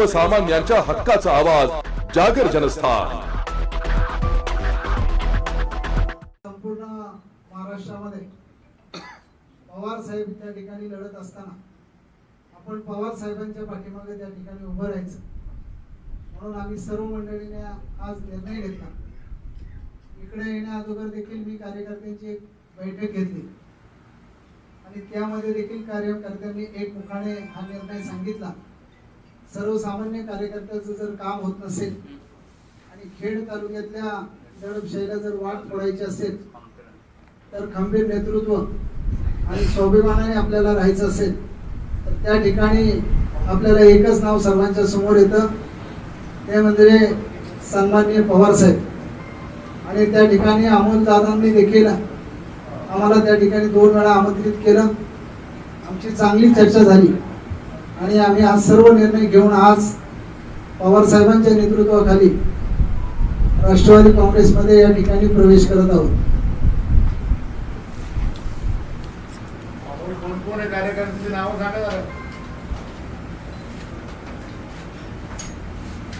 सर्वसामान्यांच्या हक्काचा आवाज जागर जनस्थान. संपूर्ण महाराष्ट्रामध्ये पवार साहेब त्या ठिकाणी लढत असताना आपण पवार साहेबांच्या पाठीमागे त्या ठिकाणी उभं राहायचं. म्हणून आम्ही सर्व मंडळीने आज निर्णय घेतला. इकडे येण्या अगोदर देखील मी कार्यकर्त्यांची एक बैठक घेतली. आणि त्यामध्ये देखील कार्यकर्त्यांनी एक मुखाने हा निर्णय सांगितला. सर्वसामान्य कार्यकर्त्याचं जर काम होत नसेल आणि खेड तालुक्यातल्या दडपशाहीला जर वाट फोडायची असेल तर खंबीर नेतृत्व आणि स्वाभिमानाने आपल्याला राहायचं असेल तर त्या ठिकाणी आपल्याला एकच नाव सर्वांच्या समोर येतं. ते म्हणजे सन्माननीय पवार साहेब. आणि त्या ठिकाणी अमोल दादांनी देखील आम्हाला त्या ठिकाणी दोन वेळा आमंत्रित केलं. आमची चांगली चर्चा झाली. आणि आम्ही आज सर्व निर्णय घेऊन आज पवार साहेबांच्या नेतृत्वाखाली राष्ट्रवादी काँग्रेसमध्ये या ठिकाणी प्रवेश करत आहोत.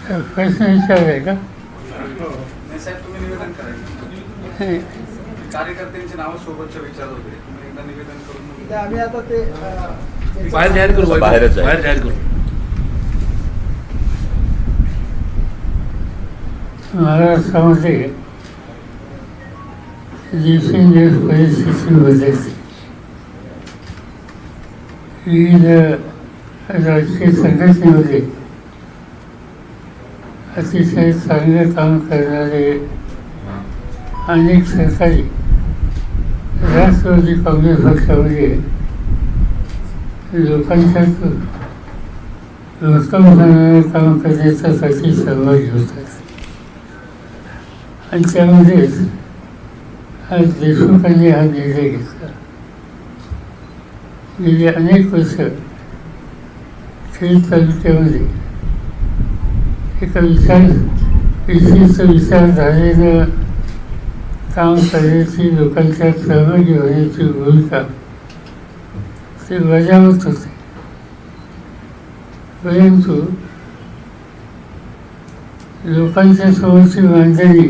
प्रश्न विचाराय का? नाही साहेब तुम्ही निवेदन करायचं कार्यकर्त्यांची नावं सोबतच्या विचारत होते. तुम्ही एकदा निवेदन करून मग- इथे आम्ही आता ते बाहेर जाहीर करू बाहेरच आहे. बाहेर जाहीर करू महाराष्ट्रामध्ये दिवसेंदिवस परिस्थिती बदलते विविध राजकीय संघटनेमध्ये अतिशय चांगलं काम करणारे अनेक सरकारी राष्ट्रवादी काँग्रेस पक्षामध्ये लोकांच्या उत्तम होणारं काम करण्याच्यासाठी सहभागी होतात आणि त्यामध्येच आज देशमुखांनी हा निर्णय घेतला गेली अनेक वर्ष खेड तालुक्यामध्ये एका विचार विशिष्ट विचारधारेनं काम करण्याची लोकांच्या सहभागी होण्याची भूमिका ते बजावत होते. परंतु लोकांच्या समोरची मांडणी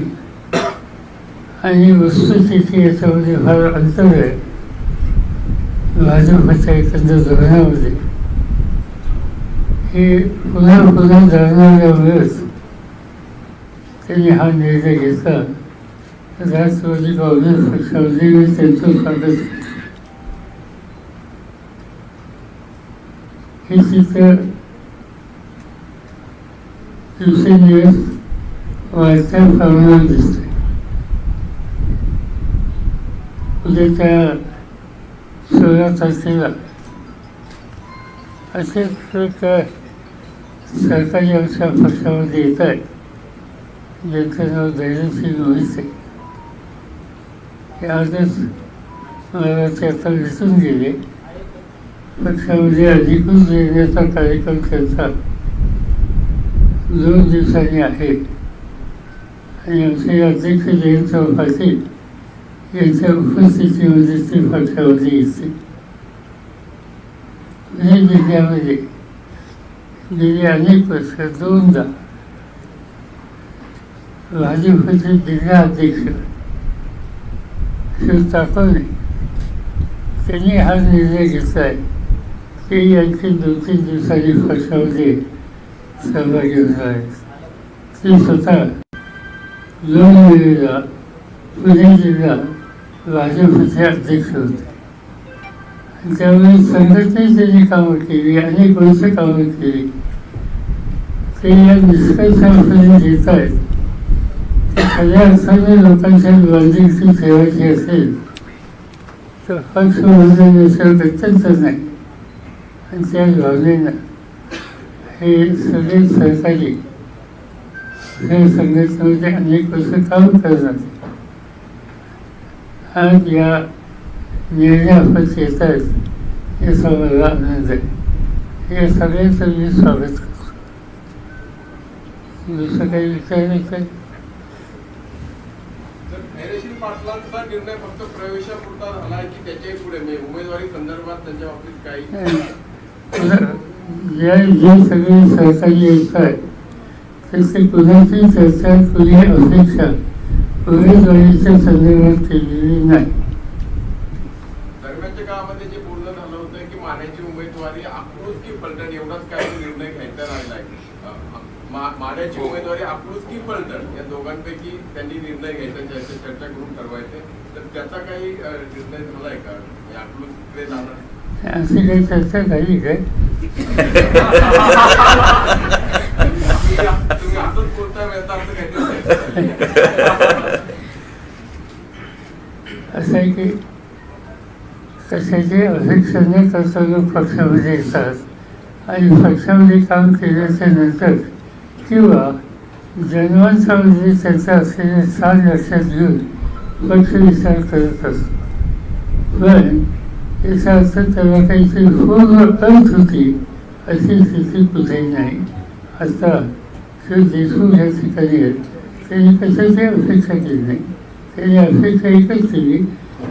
आणि वस्तुस्थिती याच्यामध्ये फार अंतर आहे. भाजपच्या एकंदर धोरणामध्ये. हे पुन्हा पुन्हा जाणवल्यामुळेच त्यांनी हा निर्णय घेतला. राष्ट्रवादी काँग्रेस पक्षामध्ये त्यांचं स्वागत. करतो हे चित्र दिवसेंदिवस वाढत्या प्रमाणात दिसते उद्याच्या सोळा तारखेला असे प्रकार सरकारी आमच्या पक्षामध्ये येत आहेत ज्यांचं नाव धैर्यसिंग मोहिते हे आजच मला ते आता दिसून गेले पक्षामध्ये अधिकृत देण्याचा कार्यक्रम त्यांचा दोन दिवसांनी आहे. आणि आमचे अध्यक्ष जयंतराव पाटील यांच्या उपस्थितीमध्ये ते पक्षामध्ये येते पुणे जिल्ह्यामध्ये गेली अनेक वर्ष दोनदा. भाजपचे जिल्हा अध्यक्ष शिव ताकवणे त्यांनी हा निर्णय घेतला आहे. ते आणखी दोन तीन दिवसांनी भाषामध्ये सहभागी होणार आहेत ते स्वतः दोन वेळेला पुणे जिल्हा भाजपचे अध्यक्ष होते. आणि त्यामुळे संघटनेत त्यांनी कामं केली अनेक वर्ष कामं केली. ते या निष्कर्षापर्यंत घेत आहेत. खऱ्या अर्थाने लोकांच्या बांधिलकी ठेवायची असेल तर पक्ष बदलण्याचं गत्यंतर नाही. त्या भावनेनं हे सगळे सहकारी हे संघटनेमध्ये अनेक वर्ष काम करतात आज या निर्णयापत येत आहेत याचा मला आनंद आहे. या सगळ्यांचं मी स्वागत करतो. दुसरं काही विचारायचं तर धैर्यशील पाटलांचा निर्णय फक्त प्रवेशापुरता झाला आहे की त्याच्याही पुढे? म्हणजे उमेदवारी संदर्भात त्यांच्या बाबतीत काही या जे सगळे सहकारी येत आहे त्याचे कुणाची चर्चा कुणी अपेक्षा उमेदवारीच्या संदर्भात केलेली नाही. दरम्यानच्या काळामध्ये जे बोलणं झालं होतं की माड्याची उमेदवारी अकलूज की पलटण एवढाच काय निर्णय घ्यायचा राहिला आहे. उमेदवारी अकलूज की पलटण या दोघांपैकी त्यांनी निर्णय घ्यायचा चर्चा करून ठरवायचे. तर त्याचा काही निर्णय झालाय का? अकलूजकडे जाणार? अशी काही चर्चा झाली काय असं आहे की कशाचे अपेक्षा करता लोक पक्षामध्ये येतात आणि पक्षामध्ये काम केल्याच्यानंतर किंवा जन्मांच्यामध्ये त्यांचा असलेले स्थान लक्षात घेऊन पक्ष विचार करत असतो पण याचा अर्थ त्याला काहीतरी पूर्ण अर्थ होती अशी स्थिती कुठेही नाही आता ते देशमुख या ठिकाणी आहेत त्यांनी कशाची अपेक्षा केली नाही त्यांनी अपेक्षा एकच केली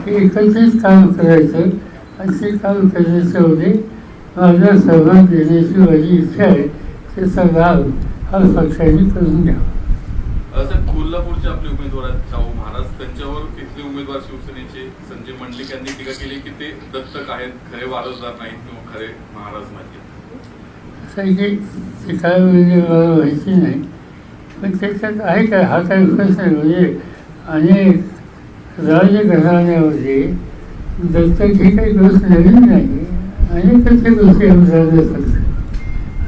की एकत्रित काम करायचं आणि ते काम करण्याच्यामध्ये माझा सहभाग देण्याची माझी इच्छा आहे त्याचा लाभ हा पक्षाने करून घ्यावा असं कोल्हापूरचे आपले उमेदवार आहेत. शाहू महाराज त्यांच्यावर तिथले उमेदवार शिवसेनेचे संजय मंडलिक यांनी टीका केली की ते दत्तक आहेत खरे वारसदार नाहीत किंवा खरे महाराज नाहीत. काय म्हणजे माहिती नाही. पण त्याच्यात आहे काय हा म्हणजे काही विकास नाही म्हणजे अनेक राजघराण्यामध्ये दत्तक ही काही गोष्ट नवीन नाही. अनेकच अशा गोष्टी आमच्या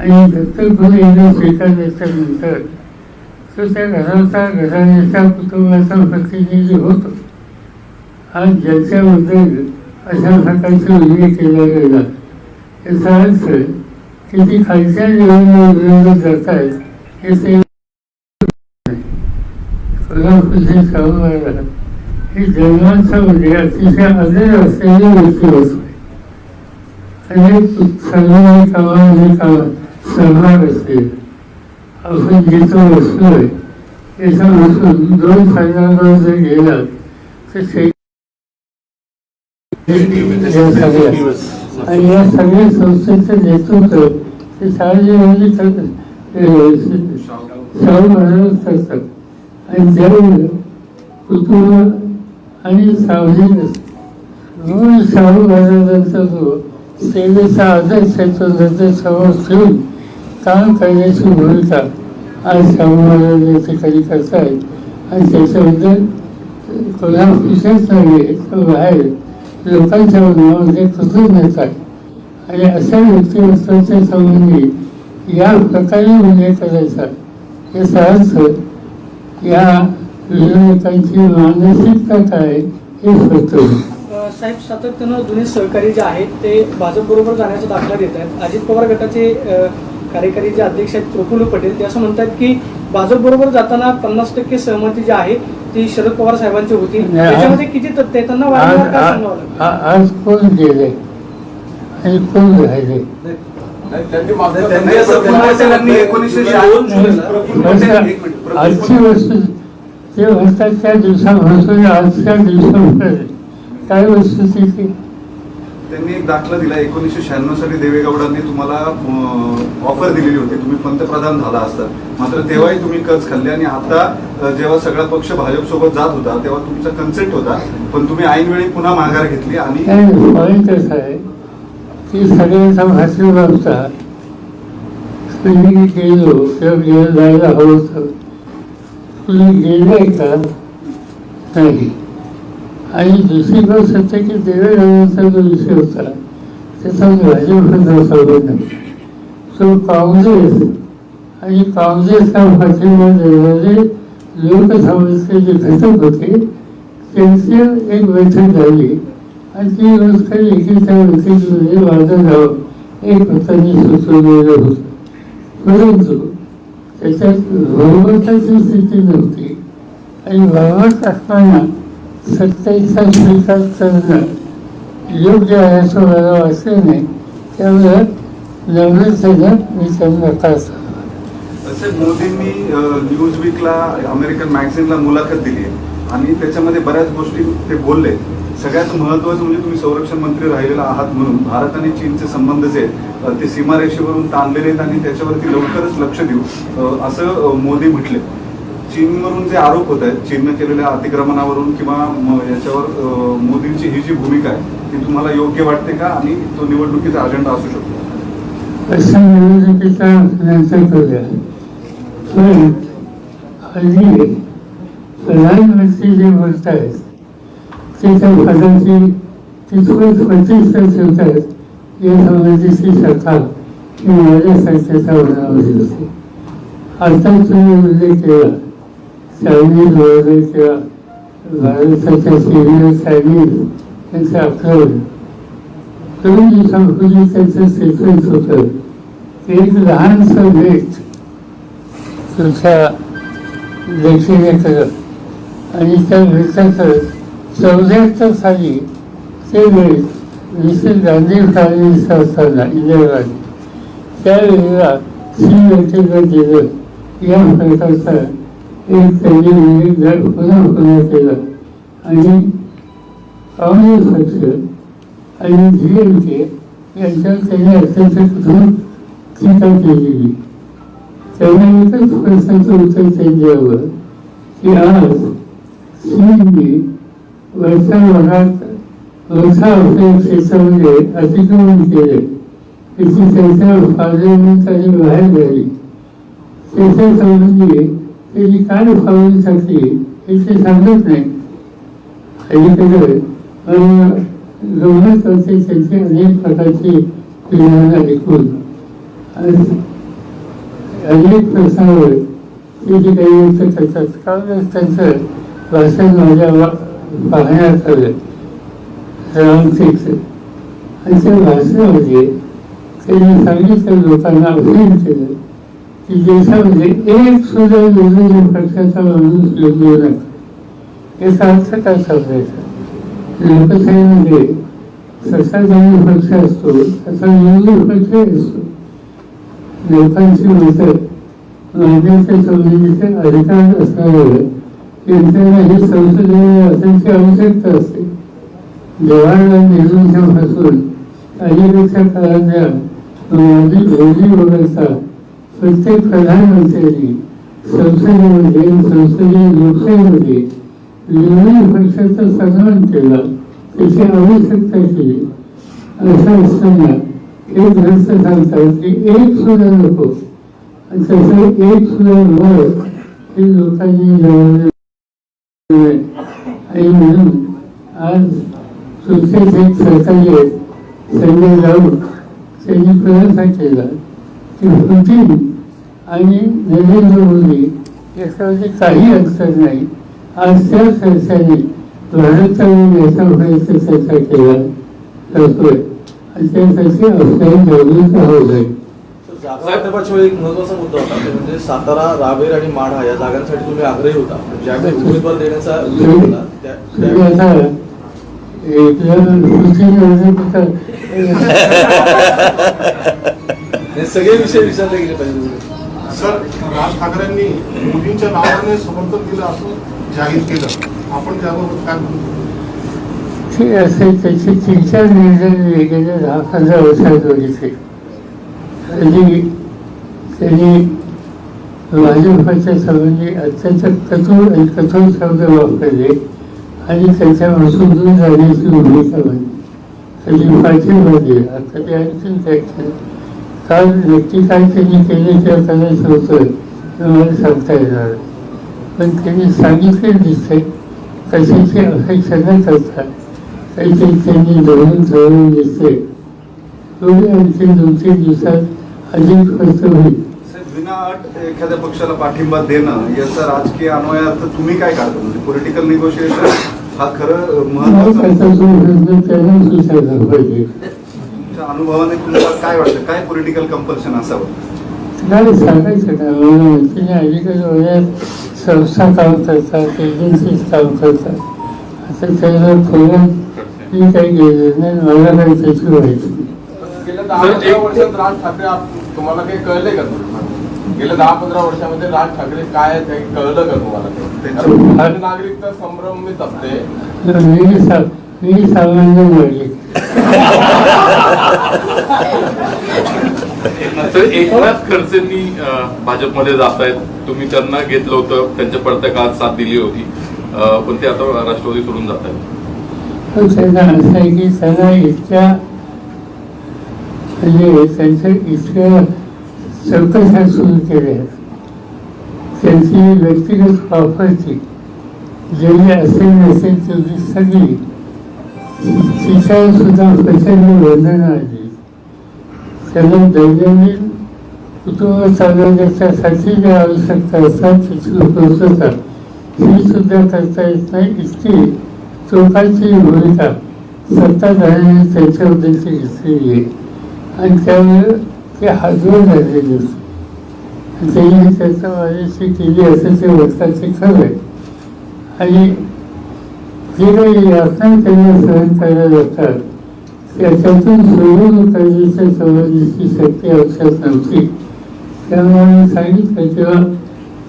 आणि दत्तक गुरु येणं स्वीकारल्याच्या नंतर तो त्या घराचा घराण्याच्या कुटुंबाचा प्रतिनिधी होतो. आज ज्याच्याबद्दल अशा प्रकारचा उल्लेख केला गेला याचा अर्थ की ती खालच्या लेवलवर विरोधात जात आहेत हे ते कोल्हापूरचे शाहू ही जन्मांच्यामध्ये अतिशय आदर असलेली व्यक्ती होतो अनेक सर्वांनी कामामध्ये काम सहभाग असेल आपण जिथं बसलोय तिथं बसून दोन फायद्यांवर जर गेला तर ते आणि या सगळ्या संस्थेचं नेतृत्व ते सार्वजनिक शाहू महाराज करतात आणि त्यामुळे कुटुंब आणि सार्वजनिक मूळ शाहू महाराजांचा जो सेवेचा आदर्श त्याचा समोर ठेवून काम करण्याची भूमिका आज शाहू महाराज या ठिकाणी करतायत आणि त्याच्याबद्दल कोणा विशेष नाही तर बाहेर लोकांच्या मनामध्ये कृतज्ञता आहे. आणि अशा व्यक्तिमत्वाच्या संबंधी या प्रकारे उल्लेख करायचा हे सहज या विरोधकांची मानसिकता काय हे स्पष्ट साहेब सातत्यानं जुने सहकारी जे आहेत ते भाजपबरोबर जाण्याचा दाखला देत आहेत. अजित पवार गटाचे कार्यकारी जे अध्यक्ष आहेत प्रफुल्ल पटेल ते असं म्हणतात की भाजपबरोबर जाताना पन्नास टक्के सहमती जी आहे ती शरद पवार साहेबांची होती. त्याच्यामध्ये किती तथ्य आहे त्यांना आज वारंवार काय आज- सांगावं कोण गेले? आणि कोण राहिले? नाही, त्यांनी मागचं- त्यांनी असं प्रफुल्ल पटेलांनी एकोणीसशे शहाण्णव प्रफुल्ल पटेल एक मिनिट, प्रफुल्ल आजची वस्तू ते म्हणतात त्या दिवसापासून आजच्या दिवसापर्यंत काय वस्तू ती त्यांनी एक दाखला दिला. एकोणीसशे शहाण्णव साली देवेगौडांनी तुम्हाला ऑफर दिलेली होती. तुम्ही पंतप्रधान झाला असतात मात्र तेव्हाही तुम्ही कर्ज खाल्ले आणि आता जेव्हा सगळा पक्ष भाजपसोबत जात होता तेव्हा तुमचा कन्सेंट होता. पण तुम्ही ऐनवेळी पुन्हा माघार घेतली आणि काय आहे. की सगळ्यांचा भाषण होता तुम्ही गेलो किंवा गेलं जायला हवं होतं. तुम्ही गेले का? नाही. आणि दुसरी गोष्ट असते की देवेगौडांचा जो विषय होता त्याचा भाजपचा संबंध नाही. तो काँग्रेस आणि काँग्रेसचा पाठिंबा देणारे लोकसभेचे जे घटक होते त्यांची एक बैठक झाली. आणि ती गोष्ट एकीच्या व्यक्तीमध्ये वाढत जावं एक पत्राने सुचवलेलं होतं. परंतु त्याच्यात बहुमताची स्थिती नव्हती. आणि बहुमत असताना सत्तेचा स्वीकार करणं योग्य आहे असं मला वाटलं नाही त्यामुळं नम्रतेनं मी त्यांना काढतो तसे मोदींनी न्यूज वीकला अमेरिकन मॅगझिनला मुलाखत दिली आणि त्याच्यामध्ये बऱ्याच गोष्टी ते बोलले. सगळ्यात महत्वाचं म्हणजे तुम्ही संरक्षण मंत्री राहिलेला आहात म्हणून भारत आणि चीनचे संबंध जे ते सीमारेषेवरून ताणलेले आहेत आणि त्याच्यावरती लवकरच लक्ष देऊ असं मोदी म्हटले. चीनवरून जे आरोप होत आहेत चीननं केलेल्या अतिक्रमणावरून किंवा याच्यावर मोदींची ही जी भूमिका आहे ती तुम्हाला योग्य वाटते का? आणि तो निवडणुकीचा अजेंडा असू शकतो. अशा निवडणुकीचा हल्ली प्रधानमंत्री जे बोलत आहेत ते त्या पदाची कितपत प्रतिष्ठा ठेवतात या संबंधीची शंका ही माझ्या संस्थेच्या होती आता तुम्ही उल्लेख केला. चायनीज वगैरे किंवा भारताच्या सिनियर चायनीज यांचं आक्रमण कमी दिवसांपूर्वी त्यांचं स्टेटमेंट होतं की एक लहानसं भेट तुमच्या लेखीने केलं आणि त्या भेटाचं चौऱ्याहत्तर साली ते वेळ मिसेस गांधी फॅमिलीस असताना इंदिरा गांधी त्यावेळेला श्री व्यक्तीकडे दिलं या प्रकारचा एक त्यांनी उल्लेख पुन्हा पुन्हा केला आणि काँग्रेस खर्च आणि जी एम के यांच्यावर त्यांनी अत्यंत कठोर टीका केलेली त्यांना प्रश्नाचं उत्तर त्यांनी द्यावं की आज चीनने वरच्या भागात वरच्या आपल्या क्षेत्रामध्ये अतिक्रमण केले. त्याची त्यांच्या पार्लमेंटची बाहेर झाली त्याच्या संबंधी त्याची काय पावलं टाकली हे ते सांगत नाही. अलीकडे मला गमत होते अनेक प्रकारचे पिढ्यांना ऐकून. अनेक प्रश्नावर ते जे काही व्यक्त करतात कारण त्यांचं भाषण माझ्या पाहण्यात आलं. रामटेकचं आणि त्या भाषणामध्ये त्यांनी सांगितलं लोकांना अपील केलं. की देशामध्ये एक सुद्धा विरोधी पक्षाचा माणूस योग्य नका याचा अर्थ काय सांगायचा लोकशाहीमध्ये सत्ताधारी पक्ष असतो तसा विरोधी पक्षही असतो लोकांची मतं मांडण्याच्या संबंधीचे अधिकार असणारे त्यांच्याला हे संसदेने असण्याची आवश्यकता असते जवाहरलाल नेहरूंच्या पासून अलीकडच्या काळातल्या माजी भोजी वगैरेचा प्रत्येक प्रधानमंत्र्यांनी संसदेमध्ये संसदीय लोकशाहीमध्ये विरोधी पक्षाचा सन्मान केला त्याची आवश्यकता केली. असं असताना एक ग्रस्त सांगतात की एक सुद्धा नको. आणि तसं एक सुद्धा वर हे लोकांनी लावलं आणि म्हणून आज सुट्टीत एक सरकारी आहेत संजय राऊत त्यांनी प्रयत्न केला. की पुतीन आणि नरेंद्र मोदी याच्यामध्ये काही अंतर नाही. आज त्या चर्चेने भारताने याच्यापर्यंत चर्चा केला. करतोय. आणि त्यासाठी आपल्याला जागृत हवं जाईल एक महत्त्वाचा मुद्दा होता ते म्हणजे सातारा रावेर आणि माढा या जागांसाठी तुम्ही आग्रही होता. ज्यावेळी उमेदवार देण्याचा हे सगळे विषय विचारले गेले पाहिजे. सर राज ठाकरेंनी मोदींच्या नावाने समर्थन दिलं असं जाहीर केलं. आपण त्याबाबत काय म्हणतो ते असे त्याचे तीन चार निर्णय वेगळे दहा पंधरा वर्षात बघितले. आणि त्यांनी भाजपच्या संबंधी अत्यंत कठोर आणि कठोर शब्द वापरले आणि त्याच्यापासून दूर जाण्याची भूमिका बनली. कधी पाठिंबा दिला. कधी आणखी काय केलं नक्की काय त्यांनी केले किंवा करायचं होतं हे मला सांगता येणार. पण त्यांनी सांगितले दिसते कशाची अपेक्षा न करता काहीतरी त्यांनी धरून ठरवून दिसते थोडी आणखी दोन तीन दिवसात अधिक खर्च होईल. विनाअट एखाद्या पक्षाला पाठिंबा देणं याचा राजकीय अन्वयार्थ तुम्ही काय काढता? म्हणजे पॉलिटिकल निगोशिएशन हा खरं महत्त्वाचा त्यांना पाहिजे. अनुभवाने तुम्हाला काय वाटतं? काय पॉलिटिकल कंपल्शन असावं? नाही सांगायचं का माहितीने अलीकडे संस्था काम करतात एजन्सीज काम करतात. आता त्याला खोल्यात मी काही गेले नाही मला काही त्याची माहिती वर्षात राज ठाकरे आप- तुम्हाला काही कळले का तुम्हाला? गेल्या दहा पंधरा वर्षामध्ये राज ठाकरे काय कळलं का तुम्हाला? नागरिकता संभ्रमित असते. मी तर एकनाथ खडसेंनी भाजपमध्ये जात आहेत तुम्ही त्यांना घेतलं होतं. त्यांच्या पडत्या काळात साथ दिली होती. पण ते आता राष्ट्रवादी सोडून जात आहेत त्यांना असं आहे की त्यांना इतक्या म्हणजे त्यांच्या इतक्या चौकशा सुरू केल्या आहेत त्यांची व्यक्तिगत प्रॉपर्टी जेवढी असेल नसेल तेवढी सगळी तिच्यावर सुद्धा प्रचंड वंदना आली त्यांना दैनंदिन कुटुंब चालवण्याच्यासाठी ज्या आवश्यकता असतात तिथून पोहोचतात ही सुद्धा करता येत नाही इतकी टोकाची भूमिका सत्ताधाऱ्यांनी त्याच्याबद्दल ती घेतलेली आहे. आणि त्यामुळे ते हातवर झालेले असते आणि त्यांनी त्याचा माझ्याशी केली असं ते वर्षाचे खरं आहे. आणि जे काही यातना त्यांना सहन करायला जातात त्याच्यातून सोडून करण्याच्या संबंधीची शक्ती अक्षात नव्हती त्यामुळे सांगितलं तेव्हा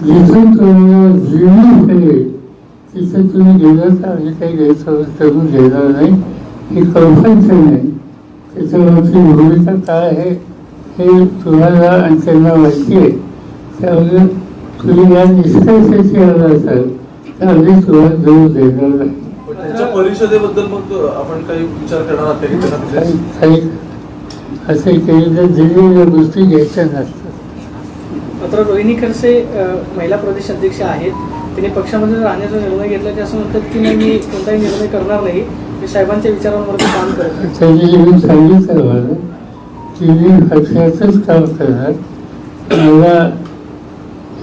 जिथून तुम्हाला जीवन करेल तिथे तुम्ही गेलं तर आम्ही काही गैरसमज करून घेणार नाही हे कंपल्शन आहे त्याच्यावरची भूमिका काय आहे हे तुम्हाला आणि त्यांना माहिती आहे त्यामुळे तुम्ही या निष्कर्षाची आला असाल तर आम्ही तुम्हाला जोर देणार नाही त्यांच्या परिषदेबद्दल मग आपण काही विचार करणार आहात का की त्यांना काही तिथे? काही असे केलेल्या दिलेल्या गोष्टी घ्यायच्या नसतात. मात्र रोहिणी महिला प्रदेश अध्यक्ष आहेत. त्यांनी पक्षामध्ये राहण्याचा निर्णय घेतला ते असं म्हणतात की नाही मी कोणताही निर्णय करणार नाही. मी साहेबांच्या विचारांवरती काम करत. त्यांनी सांगितलं मला की मी पक्षाचंच काम करणार. मला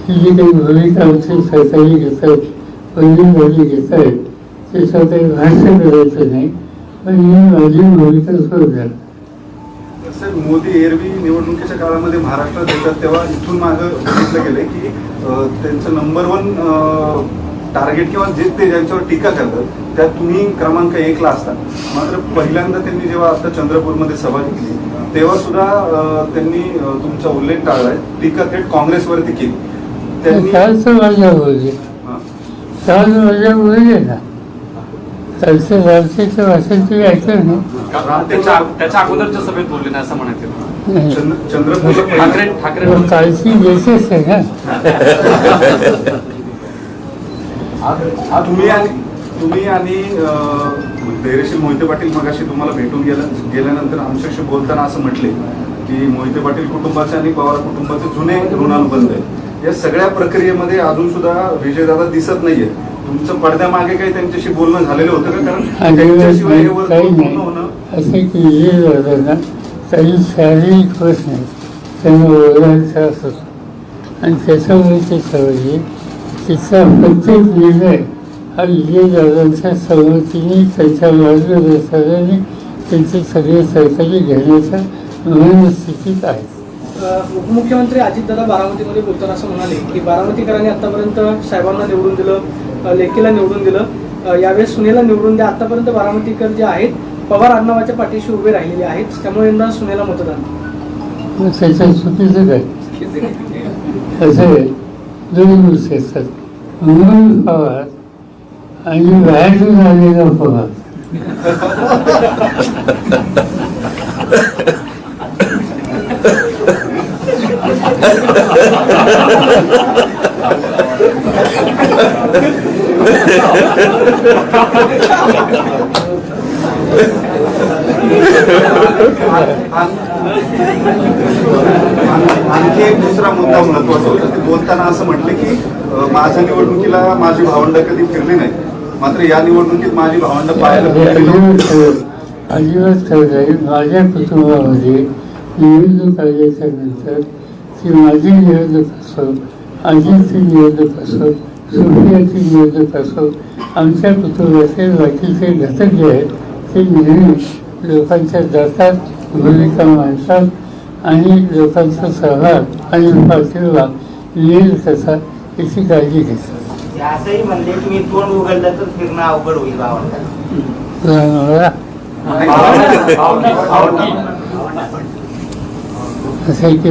ही जी काही भूमिका आमचे सरकारी घेतात वडील घेत आहेत त्याच्यावर काही भाष्य करायचं नाही पण मी माझी भूमिका सोडणार साहेब मोदी एरवी निवडणुकीच्या काळामध्ये महाराष्ट्रात येतात तेव्हा इथून मागं बघितलं गेलंय की त्यांचं नंबर वन टार्गेट किंवा जे ते ज्यांच्यावर टीका करतात त्यात तुम्ही क्रमांक एकला असता. मात्र पहिल्यांदा त्यांनी जेव्हा आता चंद्रपूरमध्ये सभा घेतली तेव्हा सुद्धा त्यांनी तुमचा उल्लेख टाळलाय टीका थेट काँग्रेसवरती केली. त्यांनी रामसेचं भाषण तुम्ही ऐकलं ना. त्याच्या त्याच्या अगोदरच्या सभेत बोलले नाही असं म्हणायचं. नाही. चंद्र- चंद्रपूरला ठाकरे ठाकरे पण कालची लेटेस्ट आहे ना तुम्ही आणि तुम्ही आणि अं, धैर्यशील मोहिते पाटील मगाशी तुम्हाला भेटून गेल्या गेल्यानंतर आमच्याशी बोलताना असं म्हटले की मोहिते पाटील कुटुंबाचे आणि पवार कुटुंबाचे जुने ऋणानुबंध आहे या सगळ्या प्रक्रियेमध्ये अजून सुद्धा विजयदादा दिसत नाहीये. तुमचं पडद्यामागे काही त्यांच्याशी बोलणं झालेलं होतं का? कारण त्यांच्याशिवाय हे नाही वर्तुळ काही पूर्ण नाही. होणं असे की हे झालं ना काही शारीरिक होत नाही त्यांना ओरडायचा असतो. आणि त्याच्यामुळे ते ठरवले तिचा प्रत्येक निर्णय हा विजयदादांच्या संमतीने त्यांच्या मार्गदर्शनाने त्यांचे सगळे सहकारी घेण्याच्या मनस्थितीत आहेत अ, उपमुख्यमंत्री अजितदादा बारामतीमध्ये बोलताना असं म्हणाले की बारामतीकरांनी आतापर्यंत साहेबांना निवडून दिलं लेकीला निवडून दिलं. यावेळेस सुनेला निवडून द्या. आतापर्यंत बारामतीकर जे आहेत पवार आडनावाच्या पाठीशी उभे राहिलेले आहेत. त्यामुळे यंदा सुनेला मतदान. मग त्याच्यात असं आहे दोन गोष्टी असतात म्हणून पवार आणि बाहेरून आलेला पवार आणखी एक दुसरा मुद्दा महत्त्वाचा होता. ते बोलताना असं म्हटलं की माझ्या निवडणुकीला माझी भावंड कधी फिरली नाही मात्र या निवडणुकीत माझी भावंड पाहायला अजिबात खरं- नाही माझ्या कुटुंबामध्ये निवडणूक आल्याच्यानंतर ती माझी निवडणूक असो आजीची निवडणूक असो सोफियाची निवडणूक असो आमच्या कुटुंबाचे बाकीचे घटक जे आहेत ते नेहमी लोकांच्या जातात भूमिका मांडतात आणि लोकांचा सहभाग आणि पाठिंबा येईल कसा याची काळजी घेतात असंही म्हणले की मी तोंड उघडलं तर फिरणं अवघड होईल भावांना मला असं आहे की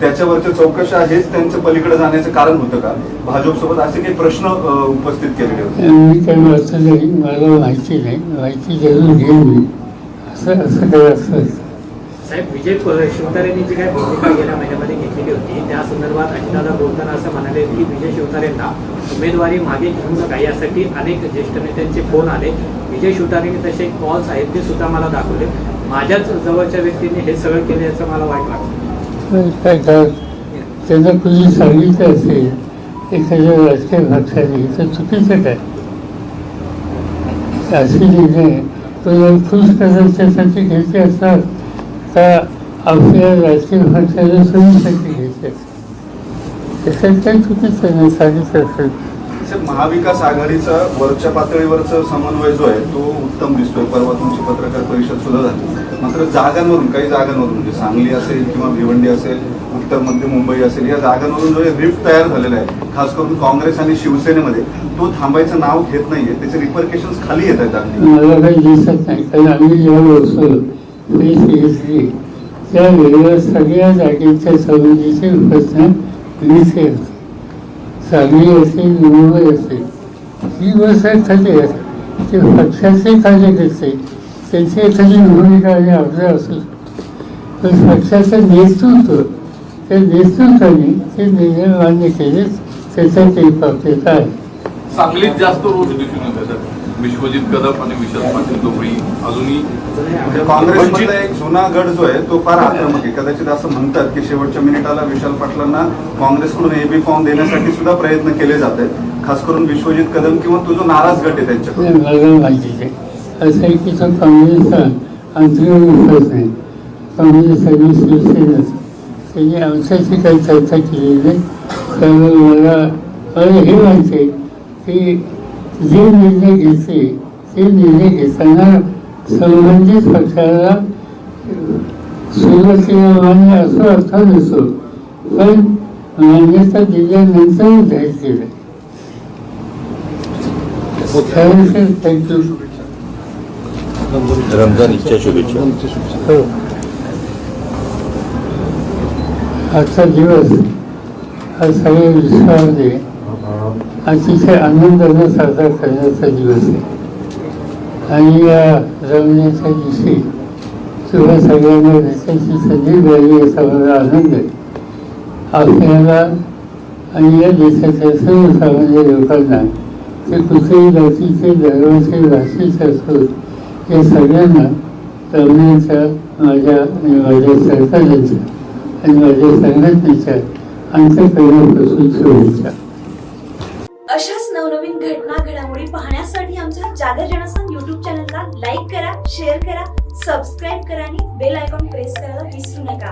त्याच्यावरच्या चौकशा हेच त्यांचं पलीकडे जाण्याचं कारण होतं का? भाजपसोबत असे काही प्रश्न उपस्थित केलेले होते. मी काही वाचलं नाही मला माहिती नाही. माहिती जरूर घेईन मी. असं असं काही असं साहेब विजय शिवतारेंनी जी काही भूमिका गेल्या महिन्यामध्ये घेतलेली होती त्या संदर्भात अजितदादा बोलताना असं म्हणाले की विजय शिवतारेंना उमेदवारी मागे घेऊ नका. यासाठी अनेक ज्येष्ठ नेत्यांचे फोन आले. विजय शिवतारेंनी तसे कॉल्स आहेत ते सुद्धा मला दाखवले. माझ्याच जवळच्या व्यक्तीने हे सगळं केलं याचं मला वाईट वाटतं. काय का त्यांना कुणी सांगितलं असेल एखाद्या राजकीय पक्षाने तर चुकीचं काय असे निर्णय तो खुश करायच्यासाठी घ्यायचे असतात का आपल्या राजकीय पक्षाला सोयीसाठी घ्यायचे असतात त्याच्यात काही चुकीचं नाही सांगितलं असेल महाविकास आघाडीचा वरच्या पातळीवरचा समन्वय जो आहे तो उत्तम दिसतोय. परवा तुमची पत्रकार परिषद सुद्धा झाली. मात्र जागांवरून काही जागांवरून म्हणजे सांगली असेल किंवा भिवंडी असेल उत्तर मध्य मुंबई असेल या जागांवरून जो रिफ्ट तयार झालेला आहे खास करून काँग्रेस आणि शिवसेनेमध्ये तो थांबायचं नाव घेत नाहीये त्याचे रिपरकेशन खाली येत आहेत अगदी. मला काही दिसत नाही. कारण आम्ही जेव्हा बसलो प्रेस त्यावेळेला सगळ्या जागेच्या समितीचे प्रश्न विषय होते सांगली असेल मुंबई असेल ही गोष्ट खाली आहे. ते पक्षाचे कार्यकर्ते त्यांची एखादी भूमिका आणि आपलं असू शकतो पण पक्षाचं नेतृत्व त्या नेतृत्वाने ते निर्णय मान्य केले त्याच्यात एक प्राप्यता आहे सांगलीत जास्त रोज दिसून विश्वजित कदम आणि विशाल पाटील दोघेही अजूनही म्हणजे काँग्रेसमधला एक जुना गट जो आहे तो फार आक्रमक आहे. कदाचित असं म्हणतात की शेवटच्या मिनिटाला विशाल पाटलांना काँग्रेसकडून एबी फॉर्म देण्यासाठी सुद्धा प्रयत्न केले जात आहेत. खास करून विश्वजित कदम किंवा तो जो नाराज गट आहे त्यांच्याकडून. नाही, आहे असं आहे की तो काँग्रेसचा अंतरिम विश्वास नाही काँग्रेस आणि शिवसेना त्यांनी आमच्याशी काही चर्चा केलेली नाही त्यामुळे मला मला हे माहिती की जे निर्णय घेतले ते निर्णय घेताना संबंधित पक्षाला सुरुवातीला मान्य असो अथवा नसो पण मान्यता दिल्यानंतर जाहीर केलं थँक्यू रमजान इच्छा शुभेच्छा. हो. आजचा दिवस हा सगळ्या विश्वामध्ये अतिशय आनंदाने साजरा करण्याचा दिवस आहे. आणि या रमण्याच्या दिवशी तुम्हा सगळ्यांना भेटायची संधी मिळाली याचा मला आनंद आहे. आपल्याला आणि या देशाच्या सर्वसामान्य लोकांना ते कुठेही जातीचे धर्माचे भाषेचे असोत हे सगळ्यांना तरुणांच्या माझ्या आणि माझ्या सरकारांच्या आणि माझ्या संघटनेच्या अंतकरणापासून शुभेच्छा. अशाच नवनवीन घटना घडामोडी पाहण्यासाठी आमच्या जागर जनसन युट्यूब चॅनलला लाईक करा शेअर करा सबस्क्राईब करा आणि बेल आयकॉन प्रेस करायला विसरू नका.